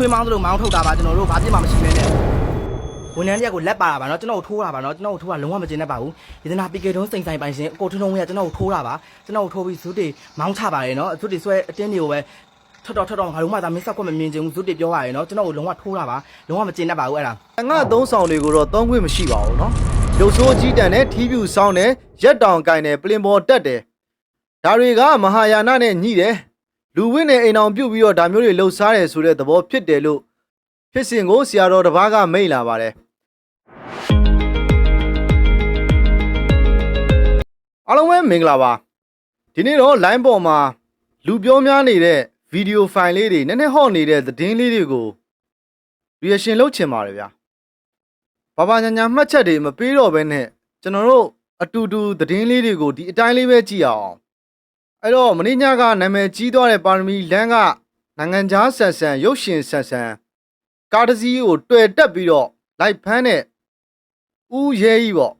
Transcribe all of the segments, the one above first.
ခွေးမောင်းသလိုမောင်းထုတ်တာပါကျွန်တော်တို့ဘာပြစ်မှမရှိမဲနဲ့ဝန်ထမ်းတယောက်ကိုလက်ပါတာပါနော်ကျွန်တော်တို့ထိုးတာပါနော်ကျွန်တော်တို့ထိုးတာလုံးဝမကျင်တတ်ပါဘူးယတနာပီကေတုံးစိန်ဆိုင်ပိုင်ရှင်အကိုထုံထုံကကျွန်တော်တို့ထိုးတာပါကျွန်တော်တို့ထိုးပြီးဇုတေမောင်းချပါရဲ့နော်ဇုတေဆွဲအတင်းတွေကိုပဲထွက်တော့ထွက်တော့ငါတို့မှသာမင်းဆက်ကွက်မမြင်ချင်ဘူးဇုတေပြောပါရဲ့နော်ကျွန်တော်တို့လုံးဝထိုးတာပါလုံးဝမကျင်တတ်ပါဘူးအဲ့ဒါ ငါသုံးဆောင်တွေကိုတော့သုံးခွင့်မရှိပါဘူးเนาะရုပ်ဆိုးကြီးတန်တဲ့ထီးပြူဆောင်းတဲ့ရက်တောင်ကင်တဲ့ပလင်ပေါ်တက်တယ်ဒါတွေကမဟာယာနနဲ့ညှိတယ် လူဝင်းနဲ့အိမ်အောင်ပြုတ်ပြီးတော့ဒါမျိုးတွေလှုပ်ရှားတယ်ဆိုတဲ့သဘောဖြစ်တယ်လို့ဖြစ်စဉ်ကိုဆရာတော်တစ်ပါးကမိတ်လာပါတယ်အားလုံးပဲမင်္ဂလာပါဒီနေ့တော့ line ပေါ်မှာလူပြောများနေတဲ့ဗီဒီယိုဖိုင်လေးတွေနည်းနည်းဟော့နေတဲ့သတင်းလေးတွေကို reaction လုပ်ချင်ပါတယ်ဗျာဘာဘာညာညာမှတ်ချက်တွေမပေးတော့ဘဲနဲ့ကျွန်တော်တို့အတူတူသတင်းလေးတွေကိုဒီအတိုင်းလေးပဲကြည့်အောင် အဲ့တော့မင်းညကနာမည်ကြီးသွားတဲ့ပါရမီလမ်းကနိုင်ငံခြားဆန်ဆန်ရုပ်ရှင်ဆန်ဆန်ကားတစ်စီးကိုတွေ့တက်ပြီးတော့လိုက်ဖမ်းတဲ့ဦးရဲကြီးပေါ့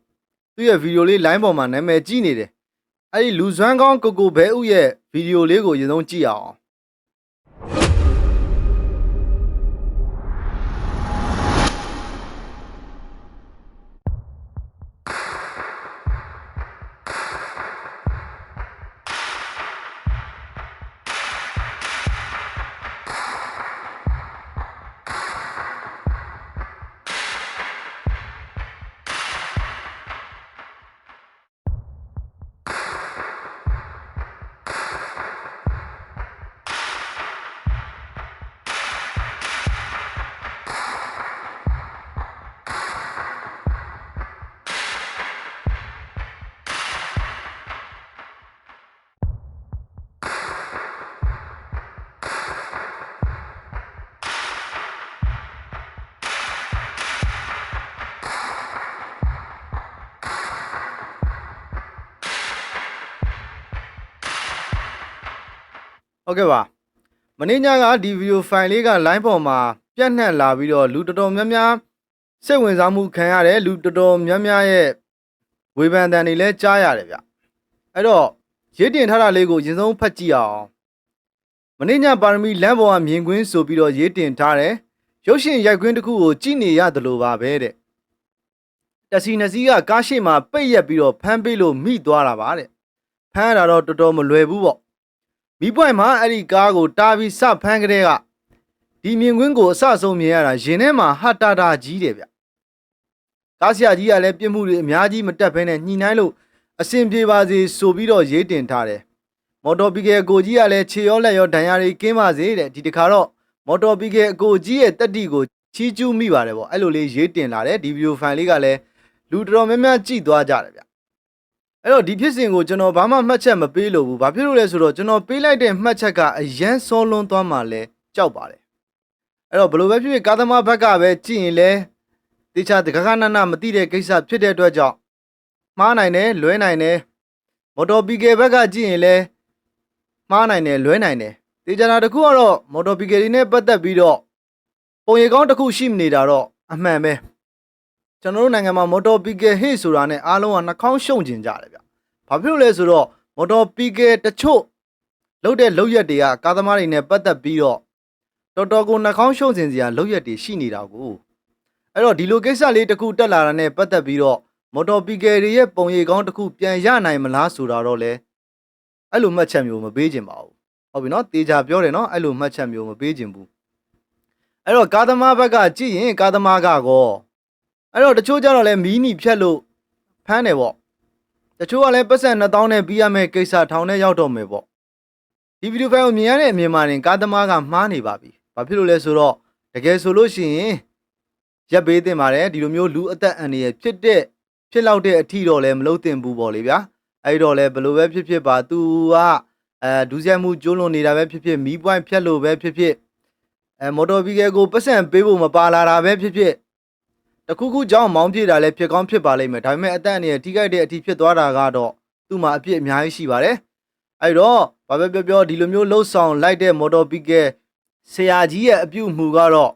သူ့ရဲ့ဗီဒီယိုလေး line ပေါ်မှာနာမည်ကြီးနေတယ်အဲ့ဒီလူစွမ်းကောင်းကိုကိုဘဲဦးရဲ့ဗီဒီယိုလေးကိုအရင်ဆုံးကြည့်အောင် ဟုတ်ကဲ့ပါမင်းညကဒီဗီဒီယိုဖိုင်လေးက line ပေါ်မှာပြန့်နှံ့လာပြီးတော့လူတော်တော်များများစိတ်ဝင်စားမှုခံရတယ်လူတော်တော်များများရဲ့ဝေဖန်တန်တွေလည်းကြားရတယ်ဗျအဲ့တော့ရေးတင်ထားတာလေးကိုအရင်ဆုံးဖတ်ကြည့်အောင်မင်းညပါရမီလမ်းပေါ်ကမြင်ကွင်းဆိုပြီးတော့ရေးတင်ထားတယ်ရုပ်ရှင်ရိုက်ကွင်းတစ်ခုကိုကြည့်နေရတယ်လို့ပါပဲတဲ့တစီနစီကကားရှိမှာပိတ်ရက်ပြီးတော့ဖမ်းပေးလို့မိသွားတာပါတဲ့ဖမ်းရတာတော့တော်တော်မလွယ်ဘူးပေါ့ မိပွိုင်မှာအဲ့ဒီကားကိုတားပြီးစဖမ်းကလေးကဒီမြင်ကွင်းကိုအဆဆုံးမြင်ရတာရင်ထဲမှာဟတ်တာတာကြီးတယ်ဗျကားဆရာကြီးကလည်းပြစ်မှုတွေအများကြီးမတက်ဘဲနဲ့ညှိနှိုင်းလို့အဆင်ပြေပါစေဆိုပြီးတော့ရေးတင်ထားတယ်မော်တော်ပီကယ်အကိုကြီးကလည်းခြေရောလက်ရောဒဏ်ရာတွေကင်းပါစေတဲ့ဒီတခါတော့မော်တော်ပီကယ်အကိုကြီးရဲ့တက်တီကိုချီးကျူးမိပါတယ်ပေါ့အဲ့လိုလေးရေးတင်လာတယ်ဒီဗီဒီယိုဖိုင်လေးကလည်းလူတော်တော်များများကြည့်သွားကြတယ်ဗျ အဲ့တော့ဒီဖြစ်စဉ်ကိုကျွန်တော်ဘာမှမှတ်ချက်မပေးလို့ဘူး။ဘာဖြစ်လို့လဲဆိုတော့ကျွန်တော်ပေးလိုက်တဲ့မှတ်ချက်ကအရန်စောလွန်းသွားမှလဲကြောက်ပါတယ်။အဲ့တော့ဘယ်လိုပဲဖြစ်ဖြစ်ကာသမားဘက်ကပဲကြည့်ရင်လဲတေချာတကကနနမသိတဲ့ကိစ္စဖြစ်တဲ့အတွက်ကြောင့်မှားနိုင်တယ်လွဲနိုင်တယ်မော်တော်ပီကေဘက်ကကြည့်ရင်လဲမှားနိုင်တယ်လွဲနိုင်တယ်တေချာတာတစ်ခုကတော့မော်တော်ပီကေတွေနဲ့ပတ်သက်ပြီးတော့ပုံရိပ်ကောင်းတစ်ခုရှိမနေတာတော့အမှန်ပဲ။ ကျွန်တော်တို့နိုင်ငံမှာမော်တော်ပီကယ်ဟေ့ဆိုတာနဲ့အားလုံးကနှာခေါင်းရှုံကျင်ကြတယ်ဗျ။ဘာဖြစ်လို့လဲဆိုတော့မော်တော်ပီကယ်တချို့လုတ်တဲ့လုတ်ရက်တွေကကားသမားတွေနဲ့ပတ်သက်ပြီးတော့တော်တော်ကိုနှာခေါင်းရှုံကျင်စရာလုတ်ရက်တွေရှိနေတာကိုအဲ့တော့ဒီလိုကိစ္စလေးတစ်ခုတက်လာတာနဲ့ပတ်သက်ပြီးတော့မော်တော်ပီကယ်တွေရဲ့ပုံရိပ်ကောင်းတစ်ခုပြန်ရနိုင်မလားဆိုတာတော့လေအဲ့လိုမှတ်ချက်မျိုးမပေးခြင်းပါဘူး။ဟုတ်ပြီနော်တေချာပြောတယ်နော်အဲ့လိုမှတ်ချက်မျိုးမပေးခြင်းဘူး။အဲ့တော့ကားသမားဘက်ကကြည့်ရင်ကားသမားကကော အဲ့တော့တချို့ကြတော့လဲမီးနီဖြတ်လို့ဖမ်းတယ်ပေါ့တချို့ကလည်းပတ်စံ2000နဲ့ပြီးရမယ့်ကိစ္စထောင်ထဲရောက်တော့မယ်ပေါ့ဒီဗီဒီယိုဖိုင်ကိုမြင်ရတဲ့အမြင်မှာရင်ကားသမားကမှားနေပါပြီဘာဖြစ်လို့လဲဆိုတော့တကယ်ဆိုလို့ရှိရင်ရက်ပေးတင်ပါတယ်ဒီလိုမျိုးလူအသက်အန္တရာယ်ဖြစ်တဲ့ဖြစ်လောက်တဲ့အထီတော့လည်းမလုပ်သင့်ဘူးပေါ့လေဗျာအဲ့တော့လဲဘယ်လိုပဲဖြစ်ဖြစ်ပါသူကအဲဒူးဆက်မှုကျိုးလွန်နေတာပဲဖြစ်ဖြစ်မီးပွိုင်းဖြတ်လို့ပဲဖြစ်ဖြစ်အဲမော်တော်ဘီကယ်ကိုပတ်စံပေးဖို့မပါလာတာပဲဖြစ်ဖြစ် တခုခုကြောင့်မောင်းပြေးတာလည်းဖြစ်ကောင်းဖြစ်ပါလိမ့်မယ်ဒါပေမဲ့အသက်အန္တရာယ်ထိခိုက်တဲ့အထိဖြစ်သွားတာကတော့သူ့မှာအပြစ်အများကြီးရှိပါတယ်အဲ့တော့ဘာပဲပြောပြောဒီလိုမျိုးလှုပ်ဆောင်လိုက်တဲ့မော်တော်ပီကယ်ဆရာကြီးရဲ့အပြုအမူကတော့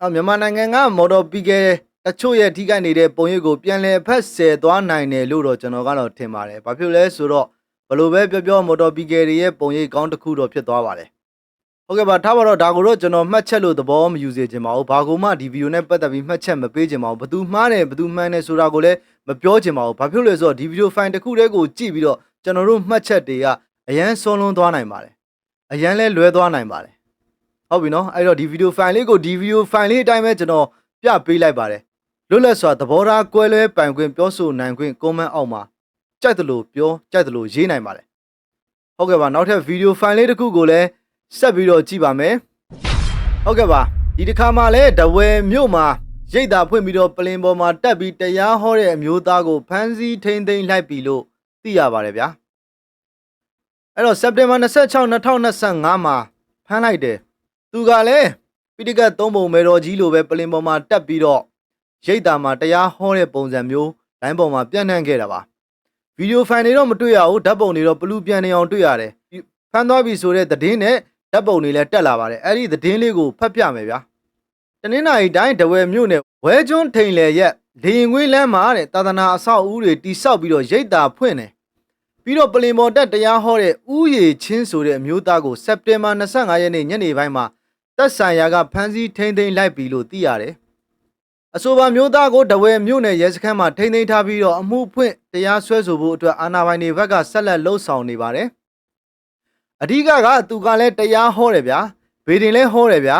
အော်မြန်မာနိုင်ငံကမော်တော်ပီကယ်တချို့ရဲ့ထိခိုက်နေတဲ့ပုံရိပ်ကိုပြန်လည်ဖက်ဆယ်သွားနိုင်တယ်လို့တော့ကျွန်တော်ကတော့ထင်ပါတယ်ဘာဖြစ်လဲဆိုတော့ဘယ်လိုပဲပြောပြောမော်တော်ပီကယ်တွေရဲ့ပုံရိပ်ကောင်းတစ်ခုတော့ဖြစ်သွားပါတယ် ဟုတ်ကဲ့ပါထားပါတော့ဒါကိုတော့ကျွန်တော်မှတ်ချက်လို့သဘောမယူစေချင်ပါဘူးဘာကိုမှဒီဗီဒီယိုနဲ့ပတ်သက်ပြီးမှတ်ချက်မပေးချင်ပါဘူးဘသူမှားတယ်ဘသူမှန်တယ်ဆိုတာကိုလည်းမပြောချင်ပါဘူးဘာဖြစ်လို့လဲဆိုတော့ဒီဗီဒီယိုဖိုင်တစ်ခုတည်းကိုကြည့်ပြီးတော့ကျွန်တော်တို့မှတ်ချက်တွေကအရန်ဆွလွန်သွားနိုင်ပါတယ်အရန်လဲလွဲသွားနိုင်ပါတယ်ဟုတ်ပြီနော်အဲ့တော့ဒီဗီဒီယိုဖိုင်လေးကိုဒီဗီဒီယိုဖိုင်လေးအတိုင်းပဲကျွန်တော်ပြပေးလိုက်ပါတယ်လွတ်လပ်စွာသဘောထားကွဲလွဲပိုင်ခွင့်ပြောဆိုနိုင်ခွင့်ကွန်မန့်အောက်မှာကြိုက်တယ်လို့ပြောကြိုက်တယ်လို့ရေးနိုင်ပါတယ်ဟုတ်ကဲ့ပါနောက်ထပ်ဗီဒီယိုဖိုင်လေးတစ်ခုကိုလည်း ဆက်ပြီးတော့ကြည့်ပါမယ်ဟုတ်ကဲ့ပါဒီတစ်ခါမှလည်းဒဝဲမြို့မှာရိတ်တာဖွင့်ပြီးတော့ပလင်ပေါ်မှာတက်ပြီးတရားဟောတဲ့အမျိုးသားကိုဖမ်းဆီးထိန်းသိမ်းလိုက်ပြီလို့သိရပါတယ်ဗျာအဲ့တော့စက်တင်ဘာ26 2025မှာဖမ်းလိုက်တယ်သူကလည်းပိဋကတ်သုံးပုံမဲတော်ကြီးလိုပဲပလင်ပေါ်မှာတက်ပြီးတော့ရိတ်တာမှာတရားဟောတဲ့ပုံစံမျိုးလိုင်းပေါ်မှာပြန့်နှံ့ခဲ့တာပါဗီဒီယိုဖိုင်တွေတော့မတွေ့ရဘူးဓာတ်ပုံတွေတော့ဘလူးပြန်နေအောင်တွေ့ရတယ်ဖမ်းသွားပြီဆိုတဲ့သတင်းနဲ့ ဓာတ်ပုံတွေလည်းတက်လာပါတယ်အဲ့ဒီသတင်းလေးကိုဖတ်ပြမယ်ဗျာတနင်္လာရီတိုင်းဒဝဲမြို့နယ်ဝဲကျွန်းထိန်လေရက်လေရင်ငွေးလမ်းမှာတဲ့သာသနာအဆောက်အဦတွေတိဆောက်ပြီးတော့ရိတ်တာဖွင့်တယ်ပြီးတော့ပလင်ပေါ်တက်တရားဟောတဲ့ဥယေချင်းဆိုတဲ့အမျိုးသားကိုစက်တင်ဘာ25ရက်နေ့ညနေပိုင်းမှာတပ်ဆိုင်ရာကဖမ်းဆီးထိန်းသိမ်းလိုက်ပြီလို့သိရတယ်အဆိုပါမျိုးသားကိုတဝဲမြို့နယ်ရဲစခန်းမှာထိန်းသိမ်းထားပြီးတော့အမှုဖွင့်တရားစွဲဆိုဖို့အတွက်အာဏာပိုင်တွေဘက်ကဆက်လက်လှုပ်ဆောင်နေပါတယ် အဓိကကသူကလည်းတရားဟောတယ်ဗျာဗေဒင်လည်းဟောတယ်ဗျာ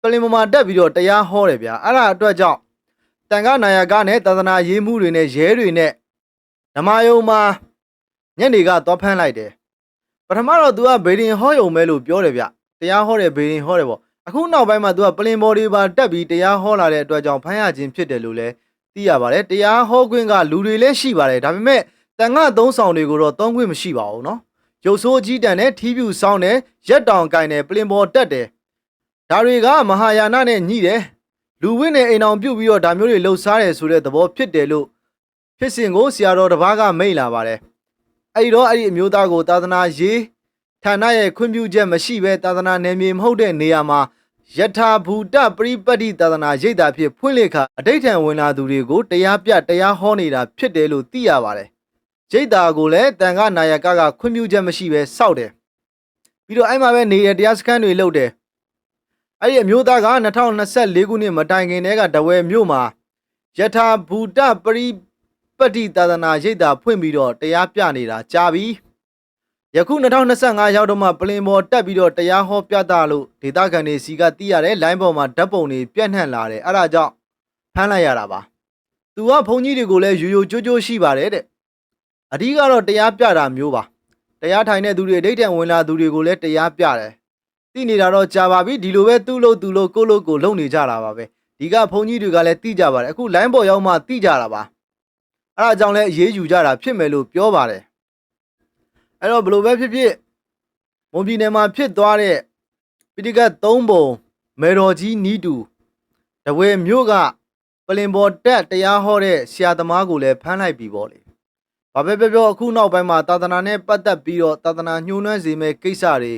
ပလင်ပေါ်မှာတက်ပြီးတော့တရားဟောတယ်ဗျာအဲ့ဒါအတွက်ကြောင့်တန်ခါနာယကနဲ့သာသနာရေးမှုတွေနဲ့ရဲတွေနဲ့ဓမ္မယုံမှာညနေကသွားဖမ်းလိုက်တယ်ပထမတော့သူကဗေဒင်ဟောယုံမဲလို့ပြောတယ်ဗျတရားဟောတယ်ဗေဒင်ဟောတယ်ပေါ့အခုနောက်ပိုင်းမှာသူကပလင်ဘော်ဒီပါတက်ပြီးတရားဟောလာတဲ့အတွက်ကြောင့်ဖမ်းရခြင်းဖြစ်တယ်လို့လည်းသိရပါတယ်တရားဟောခွင့်ကလူတွေလည်းရှိပါတယ်ဒါပေမဲ့တန်ခါသုံးဆောင်တွေကိုတော့သုံးခွင့်မရှိပါဘူးเนาะ ရုပ်ဆိုးကြီးတန်တဲ့ထီးပြူဆောင်းတဲ့ရက်တောင်ကင်တဲ့ပလင်ဘော်တက်တယ်ဒါတွေကမဟာယာနနဲ့ညှိတယ်လူဝင်းနဲ့အိမ်အောင်ပြုတ်ပြီးတော့ဒါမျိုးတွေလှုပ်ရှားတယ်ဆိုတဲ့သဘောဖြစ်တယ်လို့ဖြစ်စဉ်ကိုဆရာတော်တစ်ပါးကမိန့်လာပါတယ်အဲ့ဒီတော့အဲ့ဒီအမျိုးသားကိုသာသနာရေးဌာနရဲ့ခွင့်ပြုချက်မရှိဘဲသာသနာနယ်မြေမဟုတ်တဲ့နေရာမှာယထာဘူတပရိပတ္တိသာသနာရိပ်တာဖြစ်ဖွင့်လှစ်ခါအဋိဋ္ဌံဝင်လာသူတွေကိုတရားပြတရားဟောနေတာဖြစ်တယ်လို့သိရပါတယ်။ ရိပ်တာကိုလည်းတန်ခါနာယကကခွင့်ပြုချက်မရှိဘဲစောက်တယ်။ပြီးတော့အဲ့မှာပဲနေတဲ့တရားစခန်းတွေလုပ်တယ်။အဲ့ဒီအမျိုးသားက2024ခုနှစ်မတိုင်ခင်တည်းကတဝဲမြို့မှာယထာဘူတပရိပတ္တိသာသနာရိပ်တာဖွင့်ပြီးတော့တရားပြနေတာကြာပြီ။ယခု2025ရောက်တော့မှပလင်ပေါ်တက်ပြီးတော့တရားဟောပြတာလို့ဒေတာခန်တွေစီကသိရတဲ့လိုင်းပေါ်မှာဓာတ်ပုံတွေပြန့်နှံ့လာတယ်အဲ့ဒါကြောင့်ဖမ်းလိုက်ရတာပါ။သူကဘုန်းကြီးတွေကိုလည်းရိုးရိုးကြိုးကြိုးရှိပါတယ်တဲ့ အဓိကတော့တရားပြတာမျိုးပါ။တရားထိုင်တဲ့သူတွေအဋိဋ္ဌံဝင်လာသူတွေကိုလည်းတရားပြတယ်။သိနေတာတော့ကြာပါပြီဒီလိုပဲသူ့လို့သူ့လို့ကိုလို့ကိုလုံနေကြတာပါပဲ။ဒီကဘုန်းကြီးတွေကလည်းသိကြပါတယ်အခုလိုင်းပေါ်ရောက်မှသိကြတာပါ။အဲ့ဒါကြောင့်လည်းအေးအေးယူကြတာဖြစ်မယ်လို့ပြောပါတယ်။အဲ့တော့ဘယ်လိုပဲဖြစ်ဖြစ်မွန်ပြည်နယ်မှာဖြစ်သွားတဲ့ပိဋကတ်၃ပုံမေတော်ကြီးနီးတူတဝဲမြို့ကပလင်ပေါ်တက်တရားဟောတဲ့ဆရာသမားကိုလည်းဖမ်းလိုက်ပြီပေါ့လေ။ ဘာပဲပြောပြောအခုနောက်ပိုင်းမှာသာသနာနဲ့ပတ်သက်ပြီးတော့သာသနာညှိုးနှွမ်းစေမဲ့ကိစ္စတွေ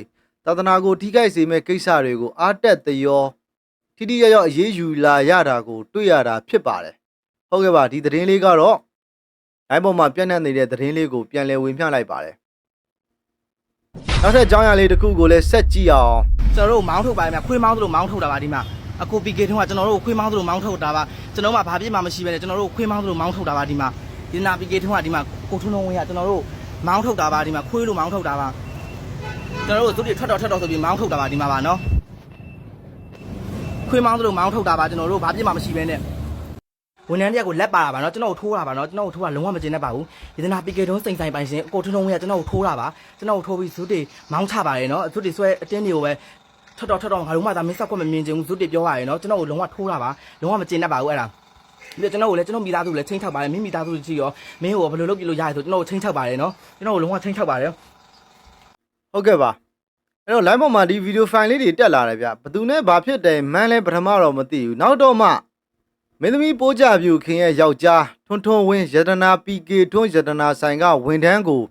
သာသနာကိုထိခိုက်စေမဲ့ကိစ္စတွေကိုအားတက်သရောထိထိရောက်ရောက်အေးအေးယူလာရတာကို တွေ့ရတာဖြစ်ပါတယ်။ဟုတ်ကဲ့ပါဒီသတင်းလေးကတော့တိုင်းပေါ်မှာပြန့်နှံ့နေတဲ့သတင်းလေးကိုပြန်လည်ဝင်ပြလိုက်ပါတယ်။နောက်ထပ်အကြောင်းအရာလေးတစ်ခုကိုလည်းဆက်ကြည့်အောင်ကျွန်တော်တို့မောင်းထုတ်ပါမယ်ခွေးမောင်းသလိုမောင်းထုတ်တာပါဒီမှာအကိုပီကေထုံးကကျွန်တော်တို့ခွေးမောင်းသလိုမောင်းထုတ်တာပါကျွန်တော်မှဘာပြစ်မှမရှိပဲနဲ့ကျွန်တော်တို့ခွေးမောင်းသလိုမောင်းထုတ်တာပါဒီမှာ ဒီနာပီကေထုံးကဒီမှာကိုထုံးလုံးဝင်းကကျွန်တော်တို့မောင်းထုတ်တာပါဒီမှာခွေးလိုမောင်းထုတ်တာပါကျွန်တော်တို့သူတွေထွက်တော်ထွက်တော်ဆိုပြီးမောင်းထုတ်တာပါဒီမှာပါနော်ခွေးမောင်းသလိုမောင်းထုတ်တာပါကျွန်တော်တို့ဘာပြစ်မှမရှိပဲနဲ့ဝန်ထမ်းတယောက်ကိုလက်ပါတာပါနော်ကျွန်တော်တို့ထိုးတာပါနော်ကျွန်တော်တို့ထိုးတာလုံးဝမကျင်တတ်ပါဘူးဒီနာပီကေထုံးစိန်ဆိုင်ပိုင်ရှင်အကိုထုံးလုံးဝင်းကကျွန်တော်တို့ထိုးတာပါကျွန်တော်တို့ထိုးပြီးဇုတေမောင်းချပါရဲ့နော်ဇုတေဆွဲအတင်းတွေကိုပဲထက်တော့ထက်တော့ငါတို့မှသာမင်းဆက်ကွက်မမြင်ချင်ဘူးဇုတိပြောရရင်နော်ကျွန်တော်ကိုလုံးဝထိုးတာပါလုံးဝမကျင်တတ်ပါဘူးအဲ့ဒါ ပြီးတော့ကျွန်တော်ကိုလည်းကျွန်တော်မိသားစုကိုလည်းချင်းချောက်ပါတယ်မိမိသားစုကြီးရောမင်းကိုဘယ်လိုလုပ်ပြလို့ရရဆိုကျွန်တော်ကိုချင်းချောက်ပါတယ်နော်ကျွန်တော်ကိုလုံးဝချင်းချောက်ပါတယ်ဟုတ်ကဲ့ပါအဲ့တော့ line ပေါ်မှာဒီဗီဒီယိုဖိုင်လေးတွေတက်လာတယ်ဗျဘသူနဲ့ဘာဖြစ်တယ်မန်းလဲပထမတော့မသိဘူးနောက်တော့မှမင်းသမီးပိုးကြပြူခင်ရဲ့ယောက်ျားထွန်းထွန်းဝင်းယတနာ PK ထွန်းယတနာဆိုင်ကဝန်ထမ်းကို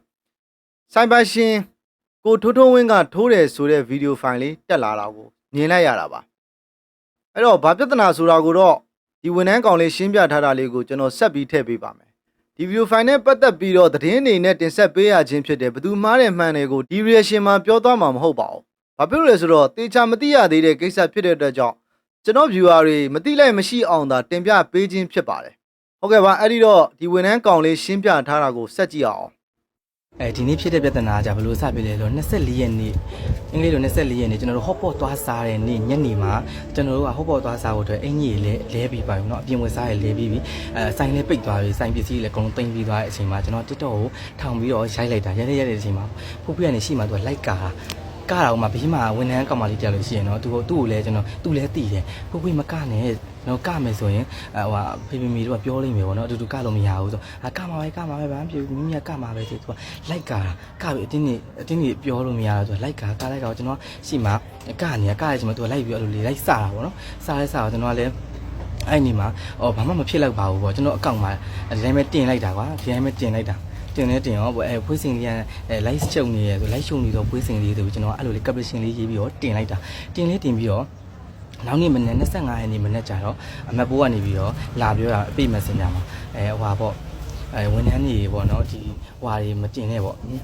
ဆိုင်ပါရှင်ကိုထွန်းထွန်းဝင်းကထိုးတယ်ဆိုတဲ့ဗီဒီယိုဖိုင်လေးတက်လာတာကိုမြင်လိုက်ရတာပါအဲ့တော့ဘာပြဿနာဆိုတာကိုတော့ ဒီဝန်ထမ်းကောင်လေးရှင်းပြထားတာလေးကိုကျွန်တော်ဆက်ပြီးထည့်ပေးပါမယ်ဒီဗီဒီယိုဖိုင်နဲ့ပတ်သက်ပြီးတော့သတင်းအနေနဲ့တင်ဆက်ပေးရခြင်းဖြစ်တယ်ဘယ်သူမှားတယ်မှန်တယ်ကိုဒီ reaction မှာပြောသွားမှာမဟုတ်ပါဘူးဘာဖြစ်လို့လဲဆိုတော့တေချာမသိရသေးတဲ့ကိစ္စဖြစ်တဲ့အတွက်ကြောင့်ကျွန်တော် viewer တွေမသိလိုက်မရှိအောင်သာတင်ပြပေးခြင်းဖြစ်ပါတယ်ဟုတ်ကဲ့ပါအဲ့ဒီတော့ဒီဝန်ထမ်းကောင်လေးရှင်းပြထားတာကိုစက်ကြည့်အောင် အဲဒီနေ့ဖြစ်တဲ့ပြဿနာကじゃဘယ်လိုစဖြစ်လဲဆိုတော့24ရက်နေ့အင်္ဂလိပ်လို24ရက်နေ့ကျွန်တော်တို့ဟော့ပေါ့သွားစားတဲ့နေ့ညနေမှာကျွန်တော်တို့ကဟော့ပေါ့သွားစားဖို့အတွက်အင်ကြီးလေးလဲပြီးပါပြီเนาะအပြင်ဝယ်စားရလဲပြီးပြီအဲဆိုင်လေးပိတ်သွားပြီဆိုင်ပစ္စည်းလည်းအကုန်လုံးတင်ပြီးသွားတဲ့အချိန်မှာကျွန်တော် TikTok ကိုထောင်ပြီးတော့ရိုက်လိုက်တာရိုက်လိုက်ရတဲ့အချိန်မှာဖူဖူကနေရှိမှသူကလိုက်ကာ ကတာဟိုမှာဘေးမှာဝန်ထမ်းကောင်မလေးတယောက်လို့ရှိရင်နော်သူသူ့ကိုလည်းကျွန်တော်သူ့လည်းတည်တယ်ကိုကိုမကနဲ့နော်ကမယ်ဆိုရင်ဟိုဟာဖေဖေမီတို့ကပြောလိမ့်မယ်ပေါ့နော်အတူတူကလို့မရဘူးဆိုအာကမှာပဲကမှာပဲဘာမှမဖြစ်ဘူးမိမိကကမှာပဲဆိုသူကလိုက်ကတာကပြီးအတင်းနေအတင်းနေပြောလို့မရတော့သူကလိုက်ကကလိုက်ကတော့ကျွန်တော်ရှိမှကနေကရဲ့ချိန်မှာသူကလိုက်ပြီးအဲ့လိုလေလိုက်စတာပေါ့နော်စားလဲစားတော့ကျွန်တော်ကလည်းအဲ့ဒီမှာအော်ဘာမှမဖြစ်လောက်ပါဘူးပေါ့ကျွန်တော်အကောင့်မှာဒီတိုင်းပဲတင်လိုက်တာကွာဒီတိုင်းပဲတင်လိုက်တာ တင်နေတင်ရောပေါ့အဲဖွေးစင်လေးကအဲ live ချုပ်နေရဆို live ရှုံနေတော့ဖွေးစင်လေးဆိုပြီးကျွန်တော်အဲ့လိုလေး caption လေးရေးပြီးတော့တင်လိုက်တာတင်လေးတင်ပြီးတော့နောက်နေ့မနေ့25ရက်နေ့မနေ့ကျတော့အမတ်ဘိုးကနေပြီးတော့လာပြောတာအပိမက်ဆင်ဂျာမှာအဲဟွာပေါ့အဲဝန်ထမ်းတွေပေါ့နော်ဒီဟွာတွေမတင်နဲ့ပေါ့ဟင်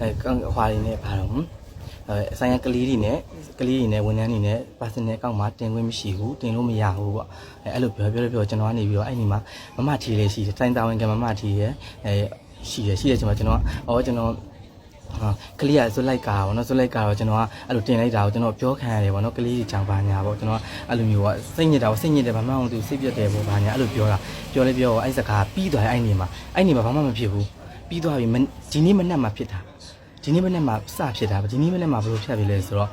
အဲဟွာတွေနဲ့ဘာတော့ဟင် အဲဆိုင်ရကလေးတွေနဲ့ကလေးတွေနဲ့ဝန်ထမ်းတွေနဲ့ personal account မှာတင်ခွင့်မရှိဘူးတင်လို့မရဘူးပေါ့အဲအဲ့လိုပြောပြောပြောကျွန်တော်ကနေပြီးတော့အဲ့ဒီမှာမမထီလေးရှိတယ်တိုင်းတာဝန်ကမမထီရဲ့အဲရှိရရှိရကျွန်တော်ကျွန်တော်အော်ကျွန်တော်ဟာကလေးကဇွတ်လိုက်ကာပေါ့နော်ဇွတ်လိုက်ကာတော့ကျွန်တော်ကအဲ့လိုတင်လိုက်တာကိုကျွန်တော်ပြောခံရတယ်ပေါ့နော်ကလေးကြီးချောင်ပါညာပေါ့ကျွန်တော်ကအဲ့လိုမျိုးကစိတ်ညစ်တာပေါ့စိတ်ညစ်တယ်ဘာမှမဟုတ်သူစိတ်ပြတ်တယ်ပေါ့ဘာညာအဲ့လိုပြောတာပြောလဲပြောအဲ့စကားပြီးသွားအဲ့နေမှာအဲ့နေမှာဘာမှမဖြစ်ဘူးပြီးသွားပြီဒီနေ့မနက်မှာဖြစ်တာ ဒီနေ့မနက်မှာစဖြစ်တာဒီနေ့မနက်မှာဘယ်လိုဖြတ်ပြီလဲဆိုတော့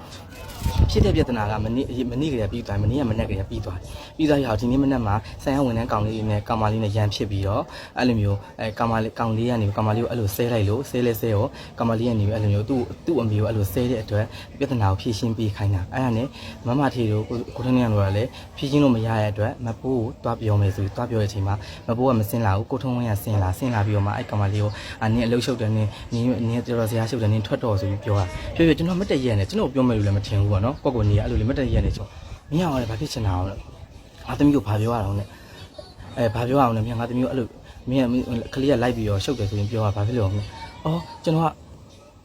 ဖြစ်တဲ့ပြဿနာကမနေ့မနေ့ကလေးပြီးသွားမနေ့ကမနေ့ကလေးပြီးသွားပြီးသွားရအောင်ဒီနေ့မနက်မှာဆိုင်ရဝန်ထမ်းကောင်လေးနဲ့ကောင်မလေးနဲ့ရန်ဖြစ်ပြီးတော့အဲ့လိုမျိုးအဲကောင်မလေးကောင်လေးကနေကောင်မလေးကိုအဲ့လိုဆဲလိုက်လို့ဆဲလဲဆဲရောကောင်မလေးကနေအဲ့လိုမျိုးသူ့သူ့အမေကိုအဲ့လိုဆဲတဲ့အတွက်ပြဿနာကိုဖြေရှင်းပေးခိုင်းတာအဲ့ဒါနဲ့မမထေတို့ကိုထင်းနေရတော့လည်းဖြေရှင်းလို့မရတဲ့အတွက်မပိုးကိုတွားပြောမယ်ဆိုပြီးတွားပြောတဲ့အချိန်မှာမပိုးကမစင်လာဘူးကိုထုံးဝင်းကစင်လာစင်လာပြီးတော့မှအဲ့ကောင်မလေးကိုအနင်းအလုရှုပ်တယ်နင်းနင်းနင်းတော်တော်ဆရာရှုပ်တယ်နင်းထွက်တော်ဆိုပြီးပြောတာပြောပြကျွန်တော်မတက်ရက်နဲ့ကျွန်တော်ပြောမယ်လို့လည်းမထင်ဘူးပေါ့နော်ကိုကိုနေအဲ့လိုလေမတက်ရက်နဲ့ကျွန်တော်မင်းအောင်လည်းဘာဖြစ်ချင်တာအောင်လဲငါသမီးကိုဘာပြောရအောင်လဲအဲဘာပြောရအောင်လဲမင်းငါသမီးကိုအဲ့လိုမင်းကကလေးကလိုက်ပြီးတော့ရှုပ်တယ်ဆိုရင်ပြောတာဘာဖြစ်လို့လဲအော်ကျွန်တော်က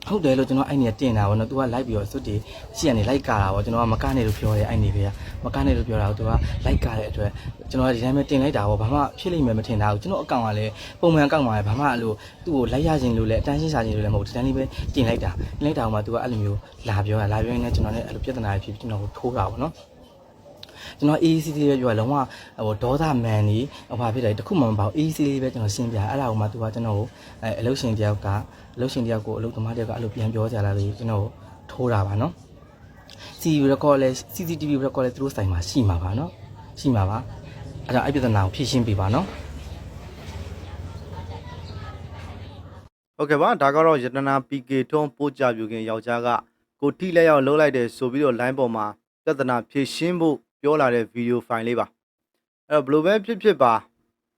ဟုတ်တယ်လို့ကျွန်တော်အဲ့နေတင်တာဗောနော်။ तू ကလိုက်ပြီးတော့စွတ်တီရှေ့ကနေလိုက်ကာတာဗောကျွန်တော်ကမကနေလို့ပြောတယ်အဲ့နေပဲ။မကနေလို့ပြောတာကို तू ကလိုက်ကာတဲ့အတွက်ကျွန်တော်ကဒီတိုင်းပဲတင်လိုက်တာဗောဘာမှဖြစ်လိမ့်မယ်မထင်တာဘူးကျွန်တော်အကောင့်ကလည်းပုံမှန်အကောင့်မှာလည်းဘာမှအဲ့လိုသူ့ကိုလိုက်ရခြင်းလို့လည်းအတန်းရှင်းရှာခြင်းလို့လည်းမဟုတ်ဘူးဒီတိုင်းလေးပဲတင်လိုက်တာတင်လိုက်တာကမှ तू ကအဲ့လိုမျိုးလာပြောတာလာပြောရင်လည်းကျွန်တော်လည်းအဲ့လိုပြဿနာဖြစ်ပြီးကျွန်တော်ကိုထိုးတာဗောနော်။ ကျွန်တော် AEC လေးပဲပြောရလုံးဝဟိုဒေါသမန်ကြီးဟိုဘာဖြစ်လဲတခုမှမပေါ့ AEC လေးပဲကျွန်တော်ရှင်းပြအဲ့ဒါကိုမှ तू ကကျွန်တော်ကိုအဲအလုပ်ရှင်တယောက်ကအလုပ်ရှင်တယောက်ကိုအလုပ်သမားတယောက်ကအဲ့လိုပြန်ပြောကြလာလို့ကျွန်တော်ထိုးတာပါနော် CCTV record လဲ CCTV record လဲသူတို့ဆိုင်မှာရှိမှာပါနော်ရှိမှာပါအဲ့ဒါအဲ့ပြဿနာကိုဖြေရှင်းပေးပါနော်ဟုတ်ကဲ့ပါဒါကတော့ယတနာ PK ထုံးပို့ကြပြူခင်ယောက်ျားကကိုထိလက်ရောက်လှုပ်လိုက်တယ်ဆိုပြီးတော့ line ပေါ်မှာပြဿနာဖြေရှင်းဖို့ ပြောလာတဲ့ဗီဒီယိုဖိုင်လေးပါအဲ့တော့ဘယ်လိုပဲဖြစ်ဖြစ်ပါ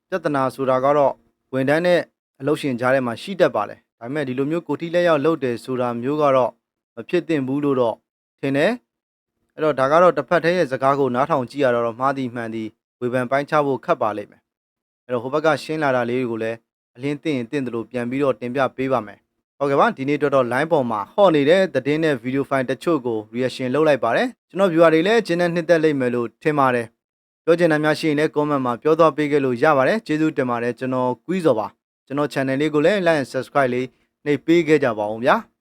ပြဿနာဆိုတာကတော့ဝန်ထမ်းနဲ့အလုပ်ရှင်ကြားထဲမှာရှိတတ်ပါတယ်ဒါပေမဲ့ဒီလိုမျိုးကိုထိလက်ရောက်လှုပ်တယ်ဆိုတာမျိုးကတော့မဖြစ်သင့်ဘူးလို့တော့ထင်တယ်အဲ့တော့ဒါကတော့တစ်ဖက်တည်းရဲ့စကားကိုနားထောင်ကြည့်ရတော့မှားသည်မှန်သည်ဝေဖန်ပိုင်းခြားဖို့ခက်ပါလိမ့်မယ်အဲ့တော့ဟိုဘက်ကရှင်းလာတာလေးတွေကိုလည်းအလင်းသိရင်တင့်တယ်လို့ပြန်ပြီးတော့တင်ပြပေးပါမယ်။ ဟုတ်ကဲ့ပါဒီနေ့တော့တော့ line ပေါ်မှာဟော့နေတဲ့သတင်းနဲ့ video file တချို့ကို reaction လုပ်လိုက်ပါတယ်။ကျွန်တော် viewer တွေလည်းကျင်းနဲ့နှစ်သက်လိမ့်မယ်လို့ထင်ပါတယ်။ပြောချင်တာများရှိရင်လည်း comment မှာပြောသွားပေးခဲ့လို့ရပါတယ်။ကျေးဇူးတင်ပါတယ်ကျွန်တော်ကွီးစော်ပါ။ကျွန်တော် channel လေးကိုလည်း like and subscribe လေးနှိပ်ပေးခဲ့ကြပါဦးဗျာ။